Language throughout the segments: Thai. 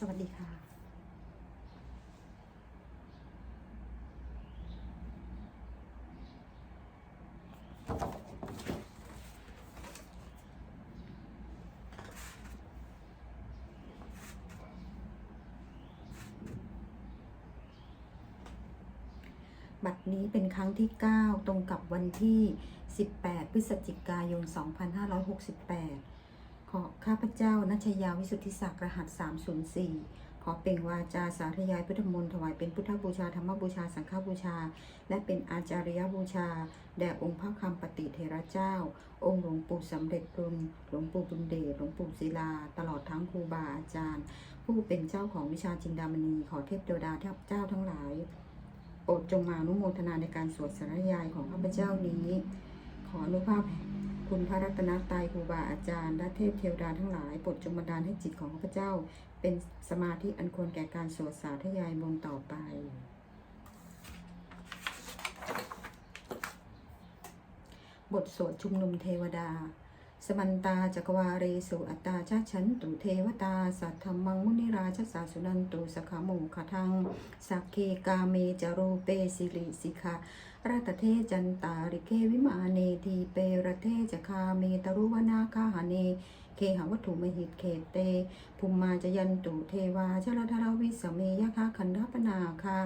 สวัสดีค่ะบัดนี้เป็นครั้งที่ 9 ตรงกับวันที่ 18 พฤศจิกายน 2568 ขอข้าพเจ้านัชยาวิสุทธิศักดิ์รหัส 304 ขอเปล่งวาจาสาธยายพุทธมนต์ถวายเป็นพุทธบูชาธรรมบูชาสังฆบูชา และเป็นอาจาริยบูชา แด่องค์พระคำปฏิเทระเจ้า องค์หลวงปู่สำเร็จรุนหลวงปู่บุญเดชหลวงปู่ศิลา ตลอดทั้งครูบาอาจารย์ ผู้เป็นเจ้าของวิชาจินดามณี ขอเทพเทวดาเจ้าทั้งหลายโปรดจงมาอนุโมทนาในการสวดสาธยายของข้าพเจ้านี้ ขออนุภาพ คุณพระรัตนตรัยครูบาอาจารย์และเทพเทวดาทั้งหลายโปรดจงบันดาลให้จิตของข้าพเจ้า เป็นสมาธิอันควรแก่การสวดสาธยายมนต์ต่อไปบทสวดชุมนุมเทวดา สมันตาจักวาเรสุอัตตาชาฉันตุเทวตา สัทธรรมังมุนิราชสาสุนันตุสขโมขทัง สักเคกาเมจารูเปสิริสิกา ราตเทจันตาริเควิมาเนทีเปรเทจคาเมตรุวนาคาหาเน เคหวัตถุมหิตเขตเตภูมิมาจยันตุเทวาชลธรวิสเมยคาคันธปนาคา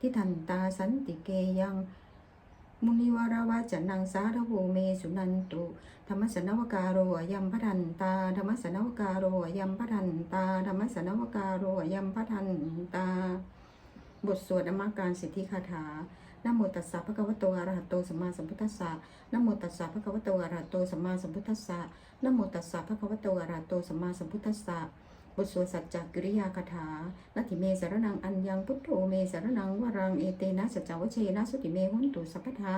ทิทันตาสันติเกยังมุนิวาราวาจันนังสาธโวเมสุนันตุธรรมสนวการโรอยัมพทันตาธรรมสนวการโรอยัมพทันตาธรรมสนวการโรอยัมพทันตา บทสวดอมการสิทธิคาถา นโมตัสสะภะคะวโตอะระหะโตสัมมาสัมพุทธัสสะนโมตัสสะภะคะวโตอะระหะโตสัมมาสัมพุทธัสสะนโมตัสสะภะคะวโตอะระหะโตสัมมาสัมพุทธัสสะบทสวดสัจจกิริยาคาถานาทิเมสารนังอัญญังพุทโธเมสารนังวรังเอเตนะสัจจวเชนะสุติเมหุนตุสัพพทา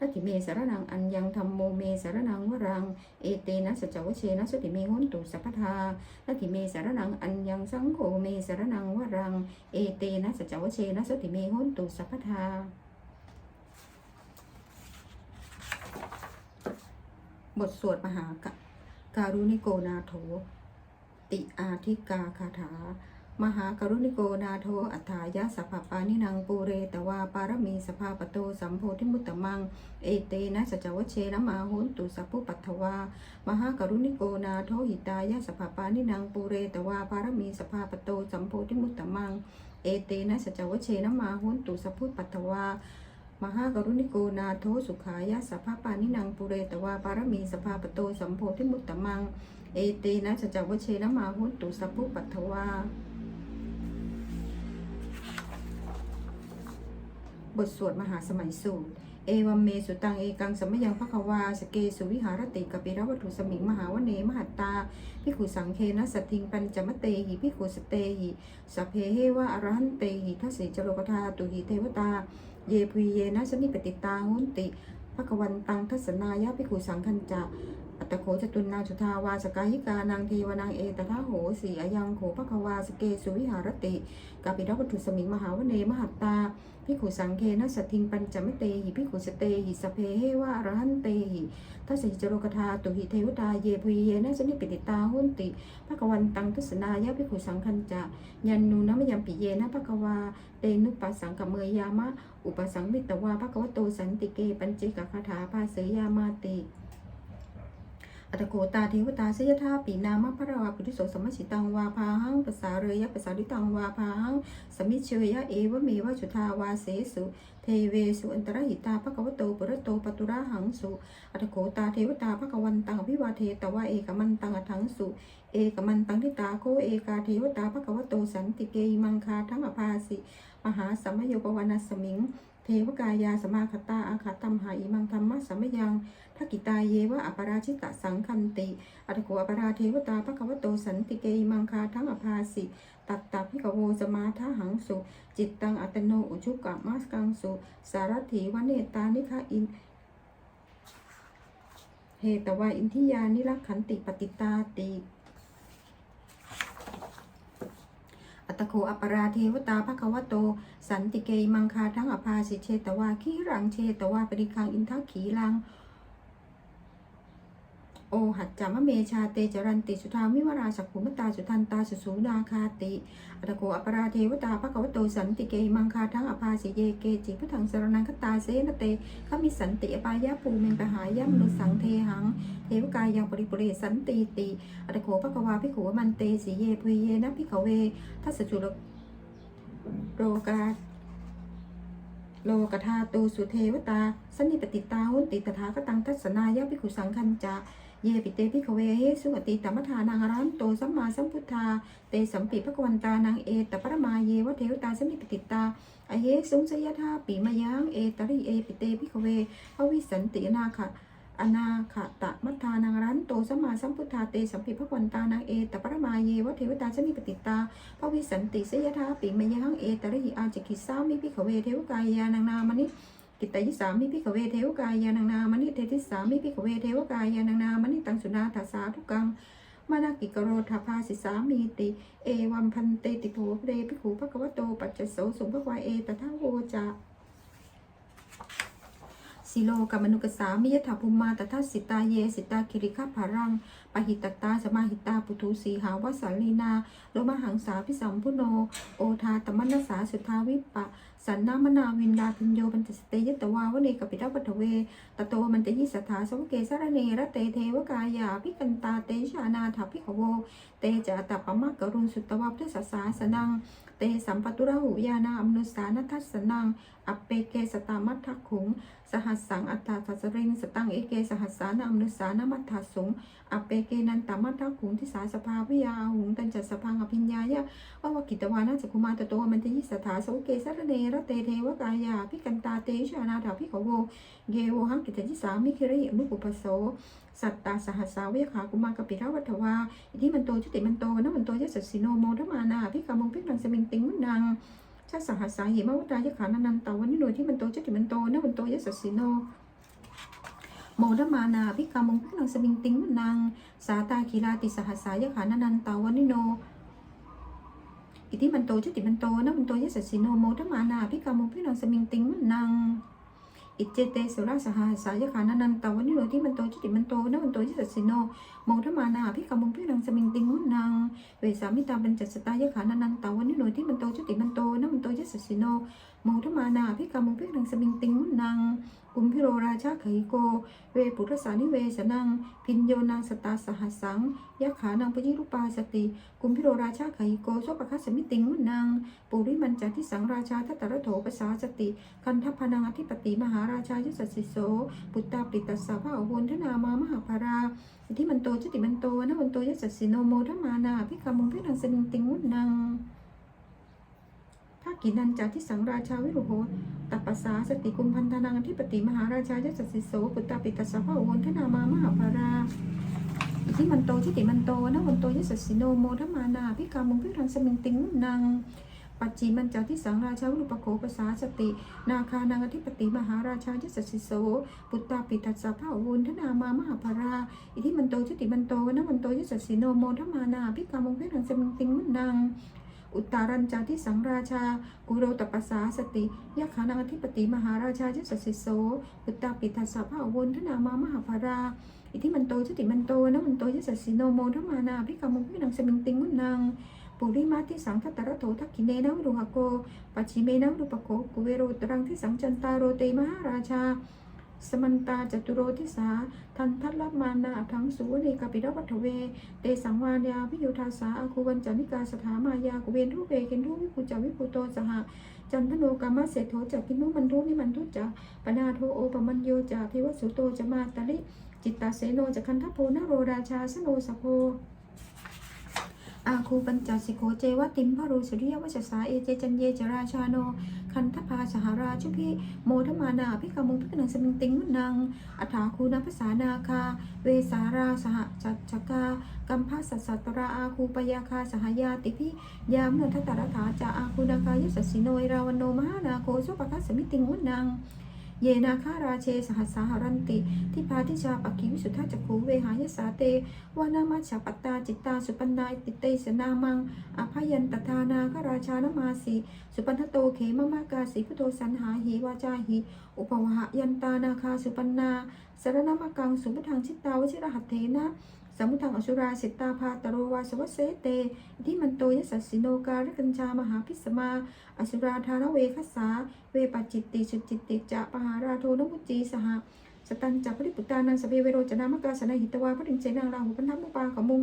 นาทิเมสารนังอัญญังธรรมโมเมสารนังวรังเอเตนะสัจจวเชนะสุติเมหุนตุสัพพทานาทิเมสารนังอัญญังสังโฆเมสารนังวรังเอเตนะสัจจวเชนะสุติเมหุนตุสัพพทา บทสวดมหาการุณิโกนาโถ ติอาทิกาคาถา มหากรุณิโกนาโทอัฏฐายะสัพพปานินังปูเรตวาปารมีสภาปโตสัมโพธิมุตตมัง เอเตนะสัจวเชนะมาหุนตุสัพพุปัตถวา มหากรุณิโกนาโทหิตายะสัพพปานินังปูเรตวาปารมีสภาปโตสัมโพธิมุตตมัง เอเตนะสัจวเชนะมาหุนตุสัพพุปัตถวา มหากรุณิโกนาโทสุขายะสัพพปานินังปุเรตวาปารมีสภาปโตสัมโพธิมุตตมัง เอเตนะสัจวเชนะมาหุนตุสัพพุปัตถวาบทสวดมหาสมัยสูตร เอวัมเมสุตังเอกังสัมยังพระควา สเกสุวิหารติกปิรวัตถุสมิงมหาวเนมหัตตาพิขุสังเคนะสตทิงปัญจมเตหิพิขุสเตหิสเพเฮวะอรหันเตหิทัสสิจโลกธาตุหิเทวตา เยปุยเยนะสนิปฏิตาหุนติภควันตังทัศนายะพิขุสังคันจะ อัตโขจตุนนาจุทาวาสกายิกานางเทวนางเอตทะโหสีอายังโขภควาสเกสุวิหารติกาปิรวัตถุสมิงมหาวเนมหัตตาพิขุสังเคนะสตทิงปัญจมเตหิพิขุสเตหิสเพเฮวะอรหันเตหิทัสสิจโรกธาตุหิเทวตาเยปุเยนะสนิปิติตาหุนติภควันตังทัศนายะพิขุสังคันจะยันนูนะมยัมปิเยนะภควาเตนุปัสสังกเมยามะอุปสังมิตวาภควโตสันติเกปัญเจกคาถาภาเสยามาติ อัตโกตาเทวตาเสยธาปีนามะพระวาปุริโสสมมชิตังวาพาหังภาษาเรยะภาษาดิตังวาพาหังสมิเชยะเอวเมวะจุทาวาเสสุเทเวสุอันตรหิตาภควโตปุรโตปตุระหังสุอัตโกตาเทวตาภควันตังวิวาเทตวะเอกมันตังอทังสุเอกมันตังทิตาโคเอกาเทวตาภควโตสันติเกยมังคาทั้งอภาสิมหาสัมมโยปวานัสมิง เทวกายาสมาคตาอาคาตัมหาอิมังธรรมะสัมยังทักกิตาเยวะอปราชิตะสังคันติ อัตโกอปราเทวตาภควโตสันติเกยมังคาทั้งอภาสิ ตัตตาพิกโวสมาทาหังสุ จิตตังอัตโนอุชุกะมัสกังสุ สารถีวเนตานิคะอินเหตวาอินทิยานิรักขันติปฏิตาติ อั ตโคอปราเทวตาภควโต สันติเกยมังคาทั้งอภาสิเชตวาขีรังเชตวาปริคังอินทักขีลัง โอหัจจามะเมชาเตจรันติสุทาวิวราสักขุมตาสุทันตาสุสูนาคาติอัตโกอปราเทวตาภควโตสันติเกมังคาทังอภาสิเยเกจิพุทธังสรนังคตาเสนเตขมิสันติอปายะปูเมงปหายะมนุสังเทหัง เทวกายยังปริปุเรสันติติอัตโกภควาภิกขุมันเตสิเยพุเยนะภิกขเวทัสสจุลโรกาโลกธาตูสุเทวตา สนิปติตาหุนติตถาคตังทัศนายะภิกขุสังคัญจา เยปิเตภิขเวเฮสุอติตมัทานังรันโตสัมมาสัมพุทธา เตสัมปิภกวันตานังเอตปรมาเยวะเทวตาสนิปติตาอเยสุงสยธาปีมายังเอตริเอปิเตภิขเวภวิสันติอนาคะอนาคตะมัทธานังรันโตสัมมาสัมพุทธาเตสัมปิภกวันตานังเอตปรมาเยวะเทวตาสนิปติตาพระวิสันติสยธาปิมยังเอตริหิอาจกิสามิพิขเวเทวกายานังนามนิ กิตยิสามิพิขเวเทวกายานังนามนิเทติสามิพิขเวเทวกายานังนามนิตังสุนาทัสาทุกังมานากิกโรธาภาสิสามีติ เอวัมพันเตติโภเรภิกขุภควโต ปัจจโสสุภวายเอตถาโวจาสิโลกามนุกสามิยถาภูมาตถาสิตาเยสิตาคิริคาภารังปหิตตาสมาหิตาปุถุสีหาวสาลีนาโลมหังสาพิสัมพุโน โอทาตมนัสสาสุทาวิปะ สันนา มนาวินดาพิญโยบันตสเตยตวาวเนกปิตาปัทเวตโตมันตยิสถาสมเกสารเนรเตเทวกายาพิกันตาเตชานาถาพิขโว เตจะตปมะกรุณสุตวัพทสสาสนัง เตสัมปตุระหุยานาอมนุสานัทัสนัง อัปเปเกสตามัทถขุง สหัสสังอัตตาทัสริงสตังเอเกสหัสสานาอมนุสานามัทถสุงอัปเปเกนันตามัทถขุงทิสาสภาวิยาหุงตันจัสพังอภิญญายะวาวกิตวานาจักุมาตโตมันตยิสถาสวเกสรเนระเตเทวกายาพิกันตาเตชานาถาพิขโวเยโวหังกิตยิสามิคิริอนุปุปโสสัตตาสหัสสาวิยขากุมากปิทาวัฏวาอิทิมันโตจุติมันโตนะมันโตยสัสสิโนโมทมานาพิกามุงพิกังสมิงติงมุนัง ชาสหัสสาหิมาวตายขานันนันตาวันนี้โนที่มันโตจุติมันโตนะมันโตยสัสสิโนโมดมานาพิกามุงพิกนังสมิงติงมุนังสาตาคีลาติสหัสสายขานันนันตาวันนิโน อิทิมันโตจุติมันโตนะมันโตยสัสสิโนโมดมานาพิกามุงพิกนังสมิงติงมุนัง อิจเจเตสุราสหาสายขานันนันตาวันนิโนที่มันโตจิติมันโตนะมันโตยสัสสิโนโมทมานาพิกามุงพิรังสมิงติงุนังเวสามิตาบัญจัสตายขานันนันตาวันนิโนที่มันโตจิติมันโตนะมันโตยสัสสิโนโมทมานาพิกามุพิรังสมิงติงุนัง กุมพิโรราชาไขโก เวปุรสานิเวสนัง พินโยนางสตาสหัสังยะขานังปยิรุปาสติ กุมพิโรราชาไขโกโสปคัสมิติงมุนังปุริมันจัติสังราชาทัตตระโถปสาสติ คันทพนังอธิปติมหาราชายุสัสสิโส ปุตตาปิตัสสะพระอโวนทนามามหาภาราที่มันโตจติมันโตนะมันโตยัสสิโนโมทมานาพิกามุพิกังสมิงติงมุนัง ภากินันจาทิสังราชาวิรุโหตัปปสาสติกุมพันธนังอธิปติมหาราชายสัสสิโสปุตตาปิตัสสะพะโอนทนามามหาภาราอิทิมันโตทิติมันโตนะวันโตยสัสสิโนโมทมานาพิกามุงพิรังสมิงติงมุนังปัจจิมันจาทิสังราชาวิรุปโกปสาสติ นาคานังอธิปติมหาราชายสัสสิโสปุตตาปิตัสสะพะโอนทนามามหาภาราอิทิมันโตทิติมันโตนะวันโตยสัสสิโนโมทมานาพิกามุงพิรังสมิงติงมุนัง อุตตารัญจาทิสังราชา กุโรตปัสสาสติยะขานังอธิปติมหาราชายสัสสิโสอุตตาปิทัสสะภาวนทนามามหาภารา อิทิมันโตชติมันโตนะมันโตยสัสสิโนโมทมานาพิกามุพินังสมิงติงมุนังปุริมาทิสังทัตตระโถทักขิเนนะวิรุหโกปัจฉิเมนะวิรุปโกกุเวโรตรังทิสังจันตาโรเตมหาราชา สมันตาจตุโรทิสา ทันทัตลมานาทังสุวเนกปิรวัฏเว เตสังวานยาพิโยทาสาอาคูวันจานิกาสถามายากุเวนทุเวเกนทุวิภูจาวิภูโตสหจันทโนกามะเศรษโธจากกินุมันทุนิมันทุจาปนาโทโอปมัญโยจาเทวสุโตจะมาตลิจิตตาเสโนจะคันทโพนโรราชาสโนสโพ อาคูปัญจสิโกเจวติมพารุสุริยวชสาเอเจจันเยจราชาโน คันทภาสหราชุพิโมทมานาพิกามุพิกนังสมิงติงมุนังอัฐาคูนาภาษานาคา เวสาราสหจัจกากัมพาสัสสัตราอาคูปยาคาสหายาติพิยามนทัตตรถาจาอาคูนาคายสัสสิโนเอราวันโนมหานาโคสุปคัสสมิติงมุนัง เยนาคาราเชสหัสสาหรันติ ทิพาทิชาปกิวิสุทธาจักขูเวหายสาเตวานามัชฌปัตาจิตตาสุปันนายติเตสนามังอภยันตทานาคราชานมาสีสุปันทโตเขมมากาสีพุทโธสันหาหิวาจาหิอุปวหยันตานาคาสุปันนาสารณมกังสุพุทังชิตตาวชิรหัตเถนะ สมุทังอสุราสิตาพาตโรวาสวัสเสเตอิทิมันโตยสัสสิโนการกัญชามหาพิสมาอสุราธารเวคัสสาเวปจิตติสุจิตติจะปหาราโทนมุจีสหสตันจัปริปุตานังสเปเวโรจนามกาสนาหิตวาพระดิเจนางราหูปันทัมุปาขมุง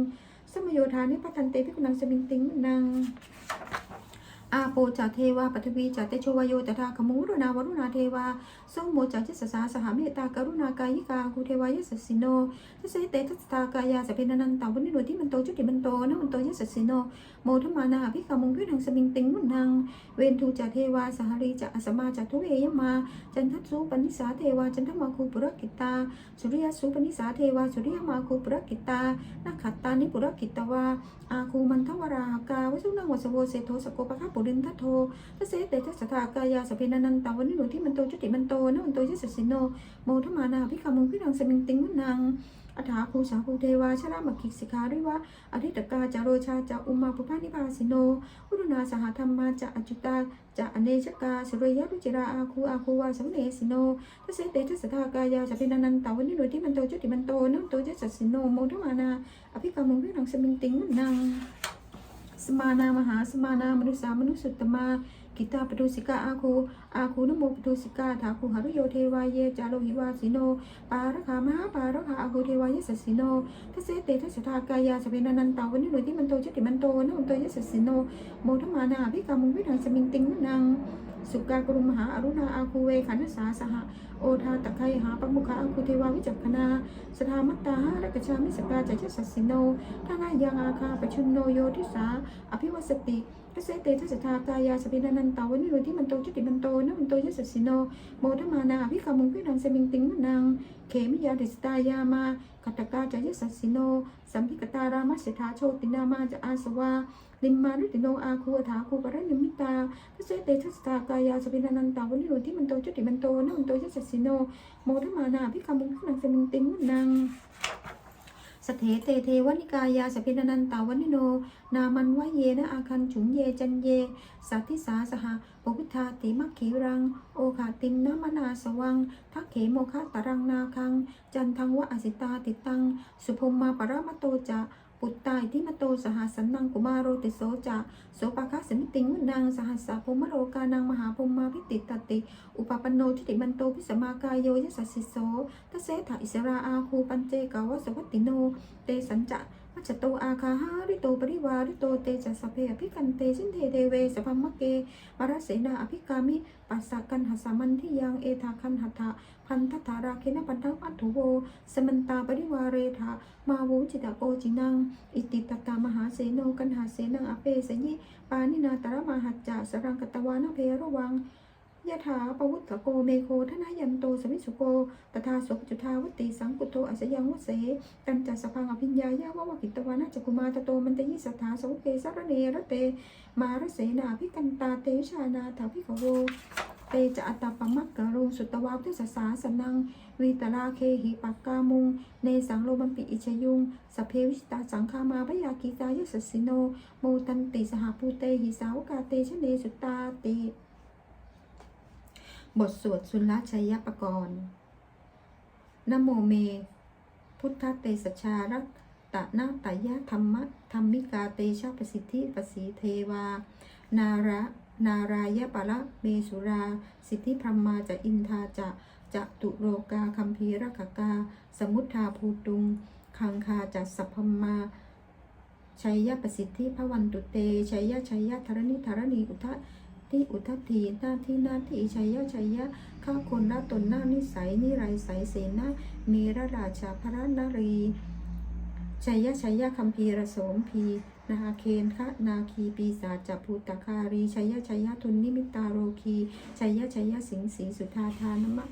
สมโยธานิพัทันเตพิคุณังสมิงติงนัง อาโปจาเทวาปัทวีจาเตโชวโยตถาขมุรุณาวรุณาเทวาสมโมจาจิสสาสหเมตตากรุณากายิกาคูเทวายสสิโนทัสเสเตทัสตากายาสเพนันตาวันนิโนที่มันโตจุติมันโตนะมันโตยสสิโนโมทมานาภิกขามุงพิทังสมิงติงมุนังเวนทูจาเทวาสหรีจาอสมาจาทุเวยมา จันทัสสุปนิสาเทวาจันทมาคูปุรกิตาสุริยสุปนิสาเทวาสุริยมาคูปุรกิตานักขัตตานิปุรกิตวาอาคูมันทวราหากาวสุนังวสโวเสโทสโกปะคะปุรินทัทโททัสเสเตทัสสทากายาสเพนันตาวันนิโนที่มันโตจุติมันโตนะมันโตยสสสิโนโมทมานาภิกขามุพิทังสมิงติงมุนังอัฏฐาภูสาภูเทวาชรามกิกสิการิวะอธิตกาจารโรชาจะอุมาภุพานิพาสิโนอุรุณาสหธรรมาจะอจุตาจะอเนชกาสุริยะรุจิราอาคูอาคูวาสัมเนสิโนทัสเสเตทัสสทากายาสเพนันตาวันนิโนที่มันโตจุติมันโตนะมันโตยสสสิโนโมทมานาอภิกขามุงพิทังสมิงติงมุนัง สมานามหาสมานามนุสามนุสุตตมา กิตาปทุสิกาอาคูอาคูนโมปทุสิกาถาคูหารุโยเทวายเยจาโลหิวาสิโน ปารคามหาปารคาอาคูเทวายสสสิโนทัสเตทัสสทากายาสเปนันันตาวันนิโนที่มันโตจติมันโตนะมันโตยสสสิโน โมทมานาภิกามุวิถังสมิงติงนังสุกากรุมหาอรุณาอาคูเวขันสาสหะ โอทาตะไคหาปมุขะอาคูเทวาวิจักขณาสทามัตตาหะรักชามิสกาจัจสัสสิโนทานายังอาคาปชุนโนโยทิสาอภิวัสติทัสเสเตทัสสทากายาสเปนันันตาวันนิโนที่มันโตจุติมันโตนะมันโตยสสสิโนโมทมานาภิกขามุงพิทังสมิงติงมุนังเขมิยาดิสตายามากัตตกาจายสัสสิโนสัมพิกตารามัสสถาโชตินามาจะอาสวา ลิมมารุติโนอาคูอถาคูปรนิมิตาทัสเสเตทัสตากายาสปินานันตาวันิโรที่มันโตจุติมันโตนะมันโตยัสสิโนโมทมานาภิกามุงพิทังสมิงติงมุนังสเถเตเทวนิกายาสพินันตาวันิโน นามันวะเยนะอาคันฉุนเยจันเย สัทธิสาสหปวิทาติมัคขีรัง โอขาติงนามนาสวัง ทักเขโมคะตรังนาคัง จันทังวะอสิตาติตัง สุภมมาปรามโตจะ ปุตตายทิมโตสหสันนังกุมารโรติโสจะโสปะคะสมิติงมุนังสหัสสะพมโรกานังมหาพมมาพิติตติ อุปปันโนทิติมันโตพิสมากายโยยสัสสิโสทเสถาอิสราอาคูปัญเจกาวสวัตติโน เตสัญจะ จจโตอาคาหาริโตปริวาริโตเตจัสสพเพอภิกันเตสินเทเทเวสพัมมะเกมารเสนาอภิกามิปัสสะกันหัสามันทิยังเอธาคันหัตถะพันทธาราเคนปันทังอัตถุโวสมันตาปริวาเรธามาวูจิตาโกจินังอิติตตามหาเสโนกันหาเสนังอเปสยิปานินาตระมหัจจะสรังกตวานาเพระวัง ยะถาปวุตตะโกเมโคทนายันโตสวิสุโกตถาสกจุทาวติสังกุโตอัสยังวเสตันจัสพังอภิญญายาวะวะกิตวานาจักคุมาตโตมันตยิสัทธาสวเกสรเนระเต มารเสนาพิกันตาเตชานาถาพิขโวเตจะอัตตปมักกะรุงสุตตวาทิสสาสนัง วีตราเคหิปักกามุง เนสังโลบัมปิอิชยุงสเพวิสตาสังคามาพยากีตายสสิโน โมตันติสหภูเตหิสาวกาเตชะเนสุตตาติ บทสวดสุลชัยปกรณ์นโมเม พุทธเตสชารัตตะนาตยะธรรมะธรรมิกาเตชะประสิทธิปสีเทวา นาระนารายะปะละเมสุรา สิทธิพรหมาจะอินทาจะจะตุโรกาคัมภีรักกา สมุทธาภูตุง คังคาจัสัพพมาชัยยะประสิทธิพระวันตุเตชัยยะชัยยะธรณีธรณีอุทะ ที่อุทัทีหน้าที่หน้าที่ชัยยะชัยยะข้าคนละตนหน้านิสัยนิไรใสยเสนาเมรราชาพระนารีชัยยะชัยยะคัมภีรโสมพีนาเคนคะนาคีปีศาจจัภูตคารีชัยยะชัยยะทุนนิมิตาโรคีชัยยะชัยยะสิงสีสุธาทานมะ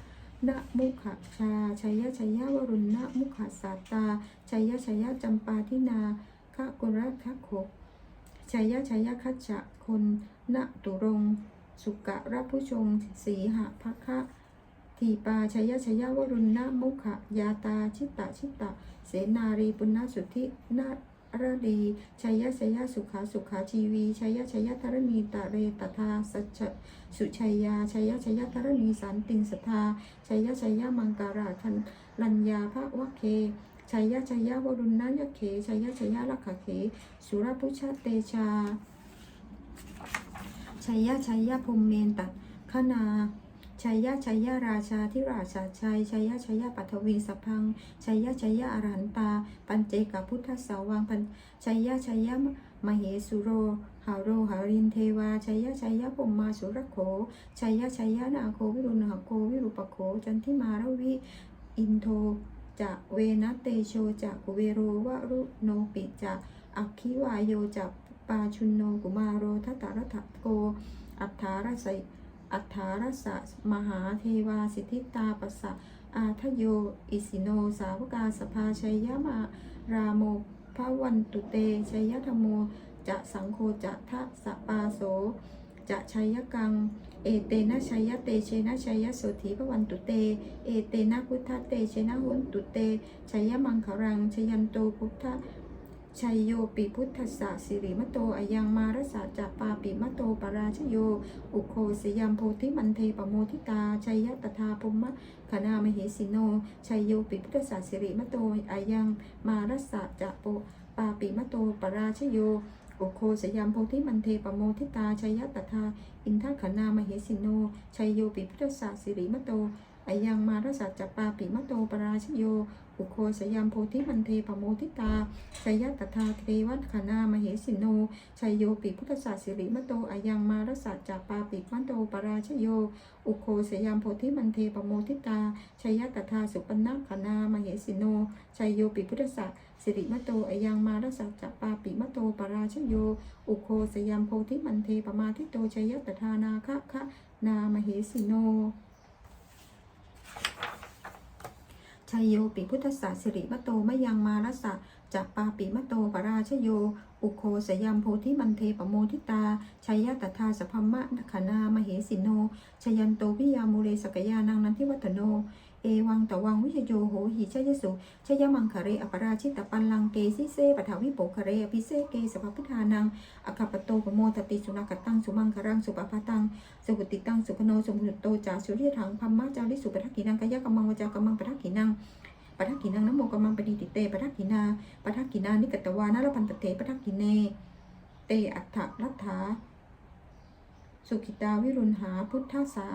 นะมุขชาชัยยะชัยยะวรุณนะมุขสาตาชัยยะชัยยะจำปาทินาคะกุรัทะโข ชัยยะชัยยะคัจจะคนณตุรงสุกะรับผู้ชงสีหะภคะทีปาชยชยาวรุณนะมุขะยาตาชิตตชิตตะ เสนารีปุณณสุทธินาระดีชัยยะชัยยะสุขาสุขาชีวีชัยยะชัยยะธรณีตะเรตถาสัจสุชัยยาชัยยะชัยยะธรณีสันติงสทธาชัยยะชัยยะมังการาทันลัญญาภะวะเค ชัยยะชัยยะวรุณนายะเขชัยยะชัยยะลักขะเขสุรพุชเตชาชัยยะชัยยะพมเมนตัคนาชัยยะชัยยะราชาที่ราชาชัยชัยยะชัยยะปัทวีสพพังชัยยะชัยยะอรหันตา ปัญเจกพุทธสาวังปัญชัยยะชัยยะมเหสุโรหาโรหารินเทวาชัยยะชัยยะพมมาสุรโขชัยยะชัยยะนาโควิรุณหโควิรุปโขจันทิมารวิอินโท จะเวนะเตโชจะกุเวโรวะรุโนปิจะอัคคิวายโยจะปาชุนโนกุมาโรทัตตรทัตโก อัฏฐารสยอัฏฐารสะมหาเทวาสิทธิตาปัสสะอาทโย อิสิโน สาวกาสภาชัยยะมาราโมภวันตุเตชัยยะธรรมโม จะสังโฆจะทะสะปาโส จะชัยยกัง เอเตนะชัยยะเตเชนะชัยยะโสธีพระวันตุเต เอเตนะพุทธเตเชนะหุนตุเตชัยยะมังคารังชยันโตพุทธชัยโยปิพุทธสสะสิริมโตอายังมารสะจัปปาปิมโตปราชโย อุโคสยามโพธิมันเทปโมทิตา ชัยยะตถาภมมะขณามเหสิโน ชัยโยปิพุทธสสะสิริมโตอายังมารสะจัปโปปาปิมโตปราชโย อุโคสยามโพธิมันเทปโมทิตาชัยยะตถาอินทขณามเหสิโนชัยโยปิพุทธสสสิริมโตอายังมารสะจัปาปิมโตปราชโยอุโคสยามโพธิมันเทปโมทิตาชัยยะตถาเทวัตขณามเหสิโน ชัยโยปิพุทธศาสิริมโตอายังมารสัจจปาปิมันโตปราชโย อุโคสยามโพธิมันเทปโมทิตาชัยยะตถาสุปนนะขณามเหสิโน ชัยโยปิพุทธศาสิ สิริมโตอายังมารสัจจาปาปิมโตปราชโย อุโคสยามโพธิมันเทปมาทิโตชัยยะตถานาคะคะนามเหสิโนชัยโยปิพุทธศาสิริมโตมยังมารสะจัปปาปิมโตปราชโย อุโคสยามโพธิมันเทปโมทิตาชัยยะตถาสพพมะนขณามเหสิโน ชยันโตวิยามูเรสกยานังนันทิวัฒโน เอวังตวังวิชโยโหหิชยสุชยมังคะเรอปราชิตปันลังเกสิเซปถาวิโปคะเรอภิเสเกสภพุทธานังอคปโตปโมทติสุนักตังสุมังคารังสุปปาตังสุกติตังสุขโนสมุตโตจาสุริยถังพัมมะจาริสุปทักขินังกายกัมมังวจากัมมังปทักขินังปทักขินังนโมกัมมังปณิติเตปทักขินาปทักขินานิกตวานารพันตเตปทักขิเนเตอัฏฐรัตถาสุขิตาวิรุณหาพุทธสา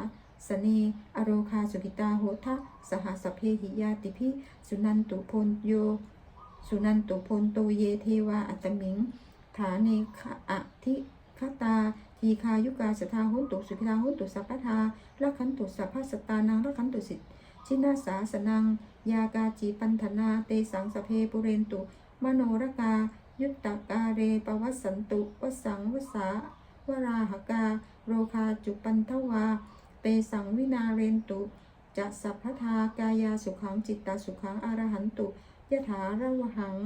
สเนอโรคาสุขิตาโหทะสหสเพหิยาติพิสุนันตุพลโย สุนันตุพลโตเยเทวาอัตมิง ฐาเนขะอะทิคตาทีคายุกาสทาหุนตุสุขิตาหุนตุสัพพทาละขันตุสัพพสตานังละขันตุสิทชินาสาสนัง ยากาจีปันธนา เตสังสเพปุเรนตุ มโนรกา ยุตตกาเรปวัสสันตุวสังวสาวราหกา โรคาจุปันทวา เปสังวินาเรนตุจะสัพพทากายาสุขังจิตตาสุขังอรหันตุยถาระวหัง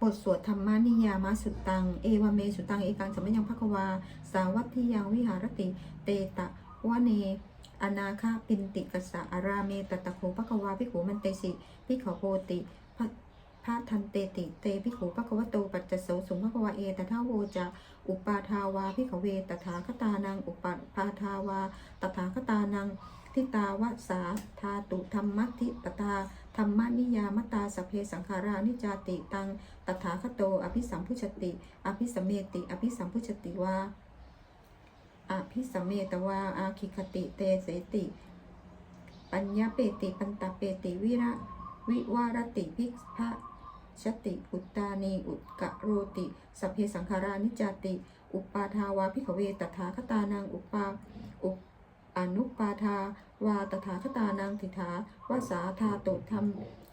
บทสวดธรรมานิยามะสุตัง เอวเมสุตัง เอกังสมยังภควา สาวัตทิยังวิหารติ เตตะวะเน อนาคาปินติกัสสะอาราเมตตะโคภควาภิกขุมันเตสิภิขโปติ พะพะทันเตติเตภิกขุภควโตปัจจโสสุงภควาเอตถาโวจะอุปาทาวาภิขเวตถาคตานังอุปาพาทาวาตถาคตานังทิตาวะสาธาตุธรรมทิตตาธรรมนิยามตาสเพสังขารานิจาติตัง ตถาคโต อภิสัมพุชติ อภิสมเมติ อภิสัมพุชติวาอภิสมเมตวา อาคิคติเตเสติ ปัญญาเปติ ปันตเปติวิระวิวารติภิกพะ ชติอุตตานีอุตกะโรติสพเพสังขารานิจติ อุปาทาวาภิขเวตถาคตานังอุปาอุปอนุปาทาวาตถาคตานังทิถาวาสาธาตุธรรม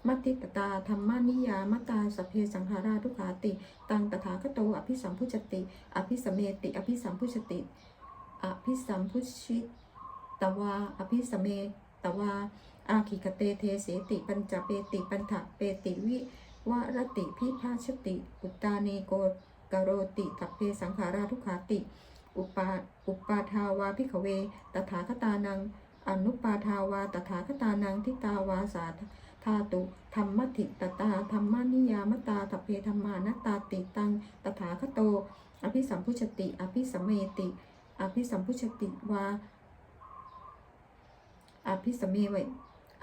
มัติตตาธรรมานิยามตาสพเพสังขาราทุขาติ ตังตถาคโตอภิสัมพุชติ อภิสมเมติ อภิสัมพุชติ อภิสัมพุชิตวา อภิสเมตวา อาคิกเตเทเสติ ปัญจเปติ ปันถะเปติวิ วรติพิพาชติ อุตานีโกกโรติตัพเพสังขาราทุขาติ อุปาอุปาทาวาพิขเว ตถาคตานัง อนุปาทาวาตถาคตานังทิตาวาสาธาตุธรรมติตตาธรรมานิยามตาตเพธรรมานตาติตัง ตถาคโต อภิสัมพุชติ อภิสัมเมติ อภิสัมพุชติวาอภิสัมเมว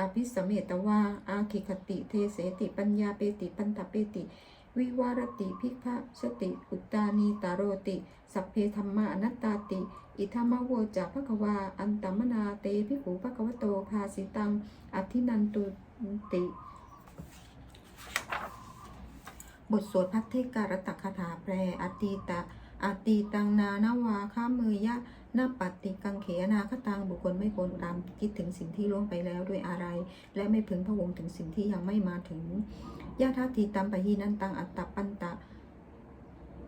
อภิสมเมตวา อาคิคติเทเสติปัญญาเปติปันตเปติ วิวารติพิกภสติ อุตตานีตาโรติ สัพเพธรรมาอนัตตาติ อิทัมมะโวจะภควา อันตมนาเตภิกขุภควโตภาสิตัง อธินันตุติ บทสวดพัทเทการตคาถาแปลอตีตะอตีตังนานาวาข้ามือยะ นาปฏิกังเขนาคตังบุคคลไม่ควรตามคิดถึงสิ่งที่ล่วงไปแล้วด้วยอะไร และไม่พึงพะวงถึงสิ่งที่ยังไม่มาถึงยะทัตีตัมปะหีนันตังอัตตปันตะ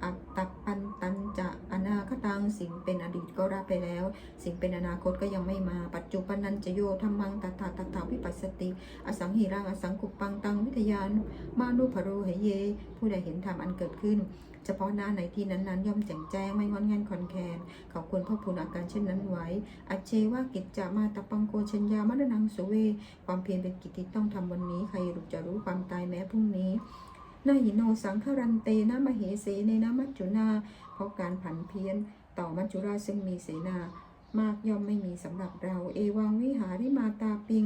อัตตปันตันจะอนาคตังสิ่งเป็นอดีตก็รับไปแล้ว สิ่งเป็นอนาคตก็ยังไม่มา ปัจจุบันนันจะโยธรรมังตถาตถาวิปัสสติ อสังหิรังอสังกุปังตังวิทยานมานุพโรเหเย ผู้ใดเห็นธรรมอันเกิดขึ้น เฉพาะหน้าในที่นั้นๆ ย่อมแจ่งแจ้งไม่งอนงันคอนแคนเขาควรพบพูนอาการเช่นนั้นไว้ อัจเจว่ากิจจามาตะปังโกชัญญามรณังสุเว ความเพียรเป็นกิจที่ต้องทำวันนี้ ใครรู้จะรู้ความตายแม้พรุ่งนี้นาหิโนสังฆรันเตนะมเหเสเนนะมัจจุนา เพราะการผันเพี้ยนต่อมัจจุราชซึ่งมีเสนามากย่อมไม่มีสำหรับเรา เอวังวิหาริมาตาปิง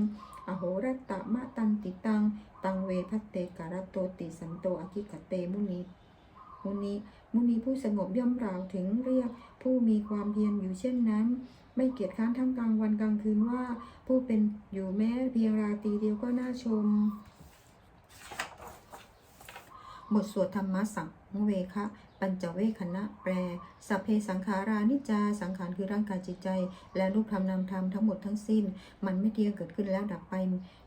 อโหรัตตะมะตันติตัง ตังเวพัตเตการตโตติสันโตอคิกเตมุนี มุนี มุนีผู้สงบย่อมกล่าวถึงเรียกผู้มีความเพียรอยู่เช่นนั้น ไม่เกียจค้านทั้งกลางวันกลางคืนว่า ผู้เป็นอยู่แม้เพียงราตรีเดียวก็น่าชม บทสวดธรรมะสังเวคะ ปัญจเวคขณะแปลสัพเพสังขารานิจจา สังขารคือร่างกายจิตใจ และรูปธรรมนามธรรมทั้งหมดทั้งสิ้น มันไม่เที่ยงเกิดขึ้นแล้วดับไป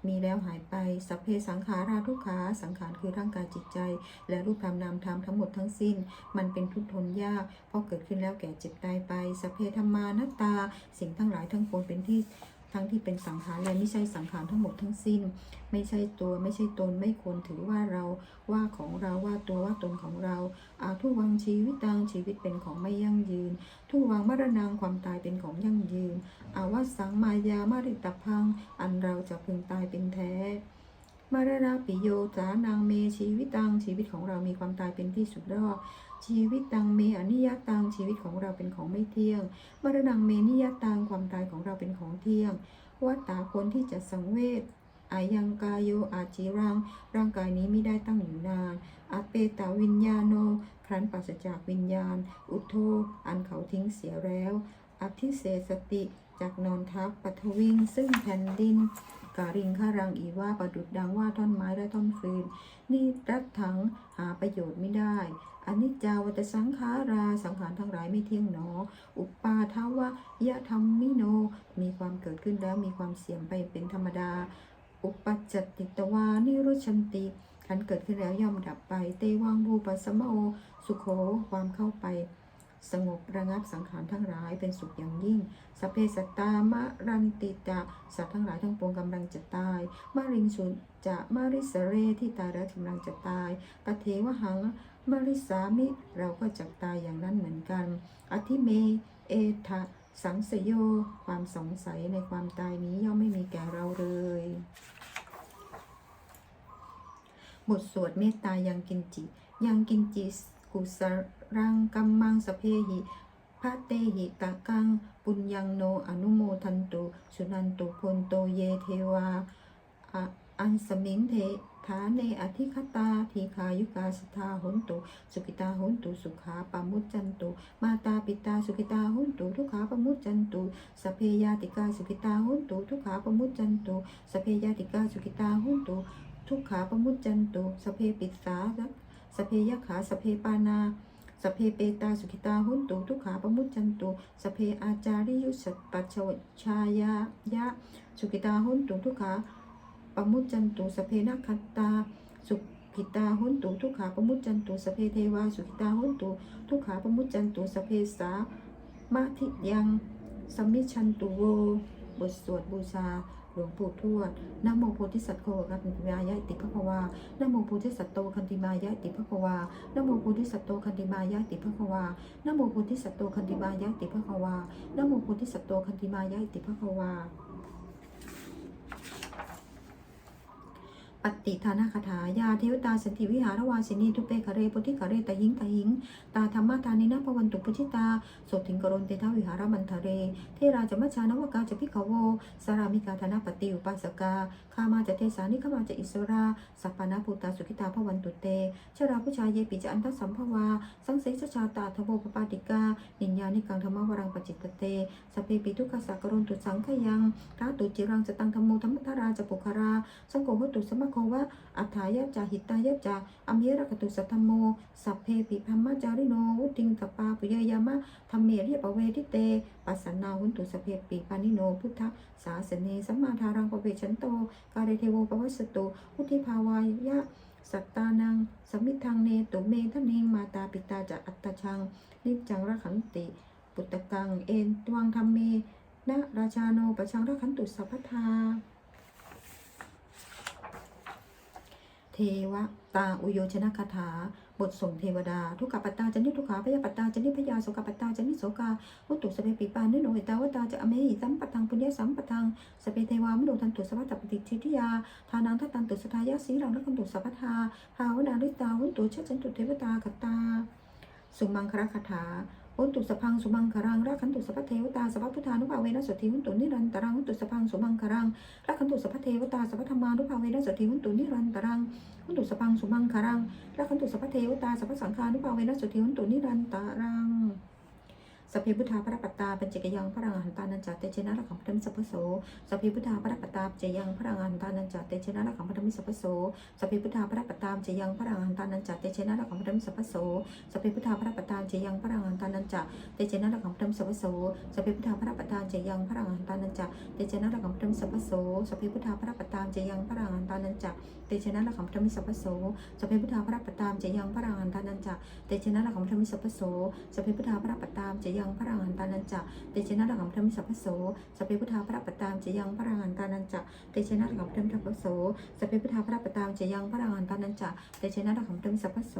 มีแล้วหายไป สัพเพสังขาราทุกขา สังขารคือร่างกายจิตใจ และรูปธรรมนามธรรมทั้งหมดทั้งสิ้น มันเป็นทุกทนยาก เพราะเกิดขึ้นแล้วแก่เจ็บตายไป สัพเพธรรมานัตตา สิ่งทั้งหลายทั้งปวงเป็นที่ ทั้งที่เป็นสังขารและไม่ใช่สังขารทั้งหมดทั้งสิ้น ไม่ใช่ตัวไม่ใช่ตนไม่ควรถือว่าเราว่าของเราว่าตัวว่าตนของเราอาทุวังชีวิตตังชีวิตเป็นของไม่ยั่งยืน ทุวังมรณงความตายเป็นของยั่งยืนอาวัสังมายามาริตพัง อันเราจะพึงตายเป็นแท้มารณะปิโยจา นางเมชีวิตังชีวิตของเรามีความตายเป็นที่สุดรอบ ชีวิตตังเมอนิยตังชีวิตของเราเป็นของไม่เที่ยงมรณังเมนิยตังความตายของเราเป็นของเที่ยงวัตตาคนที่จะสังเวชอายังกายโยอาจิรัง ร่างกายนี้ไม่ได้ตั้งอยู่นานอาเปตาวิญญาโน ครั้นปราศจากวิญญาณ อุทโธอันเขาทิ้งเสียแล้วอธิเสสติจากนอนทับปัทวิงซึ่งแผ่นดินการิงข้ารังอีว่าประดุดดังว่าท่อนไม้และท่อนฟืน นี่รัดถังหาประโยชน์ไม่ได้ อนิจจาวัตสังขาราสังขารทั้งหลายไม่เที่ยงหนอ อุปาทาวะยะธรรมิโน มีความเกิดขึ้นแล้วมีความเสื่อมไปเป็นธรรมดา อุปจติตวานิรุชันติขันเกิดขึ้นแล้วย่อมดับไป เตวังบูปัสสมโอ สุโขความเข้าไป สงบระงับสังขารทั้งหลายเป็นสุขอย่างยิ่งสพเพสตตามะรันติจะสัตว์ทั้งหลายทั้งปวงกำลังจะตายมาริงสุจะมาริสเรที่ตายแล้วกำลังจะตายตเทวหังมาริสามิเราก็จะตายอย่างนั้นเหมือนกัน อธิเม เอทะสังสโย ความสงสัยในความตายนี้ย่อมไม่มีแก่เราเลยบทสวดเมตตายังกินจิ ยังกินจิ กุสรังกัมมังสเพหิพระเตหิตะกัง ปุญญังโนอนุโมทันตุสุนันตุพลโตเยเทวา อันสมิงเทฐาเนอธิคตาทีคายุกาสทาหุนตุสุกิตาหุนตุสุขาปามุจจันตุมาตาปิตาสุกิตาหุนตุทุขาปมุจจันตุสเพยาติกาสุกิตาหุนตุทุขาปมุจจันตุสเพยาติกาสุกิตาหุนตุทุขาปมุจจันตุสเพปิสา สเพยขาสเพปานาสเพเปตาสุขิตาหุนตุทุกขาปมุจจันตุสเพอาจาริยุสตปัจฉวชายายะสุขิตาหุนตุทุกขาปมุจจันตุสเพนักขัตตาสุขิตาหุนตุทุกขาปมุจจันตุสเพเทวาสุขิตาหุนตุทุกขาปมุจจันตุสเพสามาทิยังสมมิชันตุโว บทสวดบูชาหลวงปู่ทวดนโมโพธิสัตว์โคกันติมายะอิติภควานโมโพธิสัตว์โตคันติมายะอิติภควานโมโพธิสัตว์โตคันติมายะอิติภควานโมโพธิสัตว์โตคันติมายะอิติภควานโมโพธิสัตว์โตคันติมายะอิติภควา ปฏิทานาคาถายาเทวตาสันติวิหารวาสินีทุเปคะเรปุติคะเรตะหิงตะหิง ตาธรรมทานินาภวันตุปุชิตาโสถิงกรณเตทาวิหารมันทะเร เทราจมัชชานวกาจะพิกขโวสารามิกาธนาปฏิอุปัสกาขามาจะเทสานิขามาจะอิสราสัปปนาภูตาสุขิตาภวันตุเตชราผู้ชายเยปิจะอันทสัมภวา สังเสชชาตาทโวปปาติกานิญญานิกังธรรมวรังปจิตเตสเพปิทุกขสักรณตุสังขยังท้าตุจิรังสตังธรรมโมธรรมทาราจะปุคาราสังโฆหตุสมะโควะ อัฏฐายะจาหิตายะจาอมเยระกตุสัทธมโม สัพเพปิพัมมะจาริโน วุติงกปาปุยยามะธรรมเมรียปเวทิเต ปัสสนาหุนตุสพเพปิปานิโน พุทธสาสเนสัมมาทารังปเวชันโต กาเรเทโวปวัสตุพุทธิภาวายะสัตตานัง สมิทังเนตุเมทะเนงมาตาปิตาจะอัตตชัง นิจจังระขันติ ปุตตะกัง เอนตวังธรรมเมนะราชาโนปชังระขันตุสัพพทา เท วตาอุโยชนะคาถา บทส่งเทวดา ทุกขปัตตาจนิทุกขาพยาปัตตาจนิพยาโสกปัตตาจนิโสกาวุตุสเปปิปานิโนหิตาวตาจะอเมหิสัมปทังปุญญสัมปทังสเปเทวามโนทันตุสวัตตปฏิทิทิยาทานังทัตันตุสทายาสีรังละคันตุสัพพทาภาวนาริตาวุตุเชจันตุเทวตาคตา สุมังครคาถา วุตุสพังสุมังครังรักขันตุสัพพเทวตาสัพพพุทธานุภาเวนะสัทธิวุตุนิรันตรังวุตุสพังสุมังครังรักขันตุสัพพเทวตาสัพพธรรมานุภาเวนะสัทธิวุตุนิรันตรังวุตุสพังสุมังครังรักขันตุสัพพเทวตาสัพพสังฆานุภาเวนะสัทธิวุตุนิรันตรัง สพเพพุทธาพระปัตตาเปัญจกยังพระรังหันตานันจัตเตชนะระขังพัทมิสัพโสสพเพพุทธาพระปัตตาปัจยังพระรังหันตานันจัตเตชนะระขังพัทมิสัพโสสพเพพุทธาพระปัตตาปัจยังพระรังหันตานันจัตเตชนะระขังพัทมิสัพโสสพเพพุทธาพระปัตตาปัจยังพระรังหันตานันจัตเตชนะระขังพัทมิสัพโสสพเพพุทธาพระปัตตาปัจยังพระรังหันตานันจัตเตชนะระขังพัทมิสัพโสสพเพพุทธาพระปัตตาปัจยังพระรังหันตานันจัตเตชนะระขังพัทมิสัพโสสพเพพุทธาพระปัตตาปัจยังพระรังหันตานันจัตเตชนะระขังพัทมิสัพโสสพเพพุทธาพระปัตตาปัจจยังพระรังหันตานันจัตเตชนะระหังพระมิสัพพโสสพเพพุทธาพระปัตามจะยังพระรังหันตานันจะเตชนะระหังพระมิสัพพโสสพเพพุทธาพระปัตามจะยังพระรังหันตานันจะเตชนะระหังพระมิสัพพโส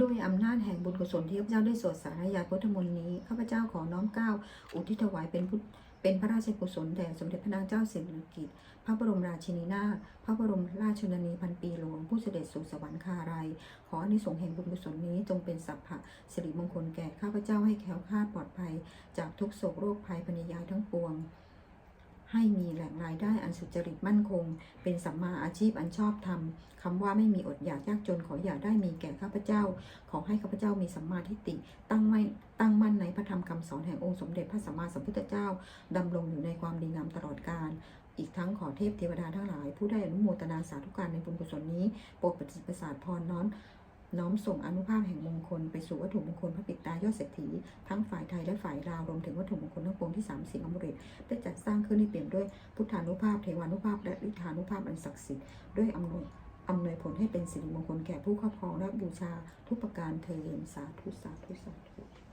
ด้วยอำนาจแห่งบุญกุศลที่ข้าพเจ้าได้สวดสารยาพุทธมนต์นี้ข้าพเจ้าขอน้อมก้าวอุทิศถวายเป็นพุทธเป็นพระราชกุศลแด่สมเด็จพระนางเจ้าสิริกิติ์พระบรมราชินีนาถพระบรมราชชนนีพันปีหลวงผู้เสด็จสู่สวรรคาลัยขออนิสงส์แห่งบุญกุศลนี้จงเป็นสัพพะสิริมงคลแก่ข้าพเจ้าให้แคล้วคลาปลอดภัย จากทุกโศกโรคภัยพยายาทั้งปวง ให้มีแหล่งรายได้อันสุจริตมั่นคง เป็นสัมมาอาชีพอันชอบธรรมคำว่าไม่มีอดอยากยากจนขออย่าได้มีแก่ข้าพเจ้า ขอให้ข้าพเจ้ามีสัมมาทิฏฐิตั้งไม่ตั้งมั่นในพระธรรมคำสอนแห่งองค์สมเด็จพระสัมมาสัมพุทธเจ้าดำรงอยู่ในความดีงามตลอดกาลอีกทั้งขอเทพเทวดาทั้งหลาย ผู้ได้อนุโมทนาสาธุการในบุญกุศลนี้โปรดปฏิประสาทพรน้อม น้อมส่งอนุภาพแห่งมงคลไปสู่วัตถุมงคลพระปิตายอดเศรษฐีทั้งฝ่ายไทยและฝ่ายลาวรวมถึงวัตถุมงคลทั้งปวงที่สามสิ่งอมฤตได้จัดสร้างขึ้นให้เปี่ยมด้วยพุทธานุภาพเทวานุภาพและฤทธานุภาพอันศักดิ์สิทธิ์ด้วยอำนวยอำนวยผลให้เป็นสิริมงคลแก่ผู้ครอบครองและบูชาทุกประการเทอญสาธุสาธุสาธุ